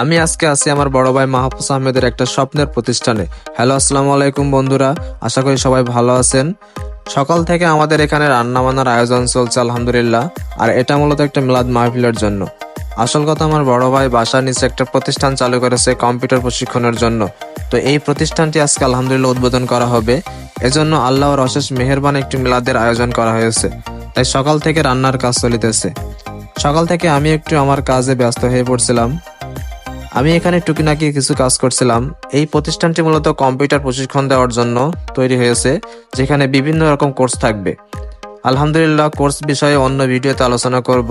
আমি আজকে আছি আমার বড় ভাই মাহফুজ আহমেদের একটা স্বপ্নের প্রতিষ্ঠানে। হ্যালো, আসসালামু আলাইকুম বন্ধুরা। আশা করি সবাই ভালো আছেন। সকাল থেকে আমাদের এখানে রান্না বান্নার আয়োজন চলছে, আলহামদুলিল্লাহ। আর এটা মূলত একটা মিলাদ মাহফিলের জন্য। আসল কথা, আমার বড় ভাই বাসার নিচে একটা প্রতিষ্ঠান চালু করেছে কম্পিউটার প্রশিক্ষণের জন্য। তো এই প্রতিষ্ঠানটি আজকে আলহামদুলিল্লাহ উদ্বোধন করা হবে। এজন্য আল্লাহর অশেষ মেহেরবান একটি মিলাদের আয়োজন করা হয়েছে। তাই সকাল থেকে রান্নার কাজ চলিতেছে। সকাল থেকে আমি একটু আমার কাজে ব্যস্ত হয়ে পড়ছিলাম। আমি এখানে টুকিনাকি কিছু কাজ করছিলাম। এই প্রতিষ্ঠানটি মূলত কম্পিউটার প্রশিক্ষণ দেওয়ার জন্য তৈরি হয়েছে, যেখানে বিভিন্ন রকম কোর্স থাকবে। আলহামদুলিল্লাহ, কোর্স বিষয়ে অন্য ভিডিওতে আলোচনা করব।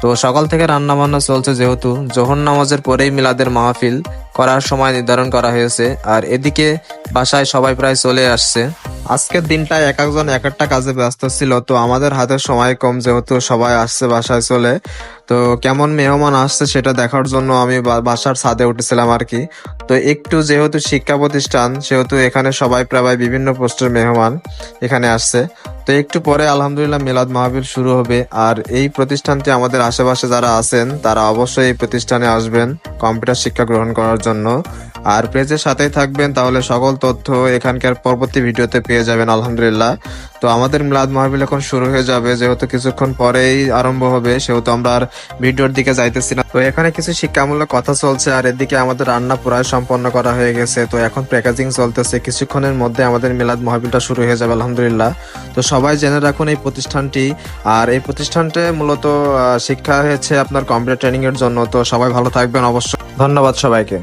তো সকাল থেকে রান্না বান্না চলছে যেহেতু, জোহর নামাজের পরেই মিলাদের মাহফিল করার সময় নির্ধারণ করা হয়েছে, আর এদিকে বাসায় সবাই প্রায় চলে আসছে। আজকের দিনটা এক একজন এক একটা কাজে ব্যস্ত ছিল, তো আমাদের হাতে সময় কম যেহেতু সবাই আসছে বাসায় চলে। তো কেমন মেহমান আসছে সেটা দেখার জন্য আমি বাসার ছাদে উঠেছিলাম আর কি। তো একটু যেহেতু শিক্ষা প্রতিষ্ঠান, সেহেতু এখানে সবাই প্রায় বিভিন্ন পোস্টের মেহমান এখানে আসছে। তো একটু পরে আলহামদুলিল্লাহ মিলাদ মাহফিল শুরু হবে। আর এই প্রতিষ্ঠানটি আমাদের আশেপাশে যারা আছেন, তারা অবশ্যই এই প্রতিষ্ঠানে আসবেন কম্পিউটার শিক্ষা গ্রহণ করার জন্য। আর পেজের সাথেই থাকবেন, তাহলে সকল তথ্য এখানকার পরবর্তী ভিডিওতে পেয়ে যাবেন, আলহামদুলিল্লাহ। তো আমাদের মিলাদ মাহফিল এখন শুরু হয়ে যাবে, যেহেতু কিছুক্ষণ পরেই আরম্ভ হবে, সেহেতু আমরা আর ভিডিওর দিকে যাইতেছি না। তো এখানে কিছু শিক্ষামূলক কথা চলছে, আর এদিকে আমাদের রান্না প্রায় সম্পন্ন করা হয়ে গেছে, তো এখন প্যাকেজিং চলতেছে। কিছুক্ষণের মধ্যে আমাদের মিলাদ মাহফিলটা শুরু হয়ে যাবে, আলহামদুলিল্লাহ। তো সবাই জেনে রাখুন এই প্রতিষ্ঠানটি, আর এই প্রতিষ্ঠানটি মূলত শিক্ষা হয়েছে আপনার কম্পিউটার ট্রেনিং এর জন্য, তো সবাই ভালো থাকবেন অবশ্যই। ধন্যবাদ সবাইকে।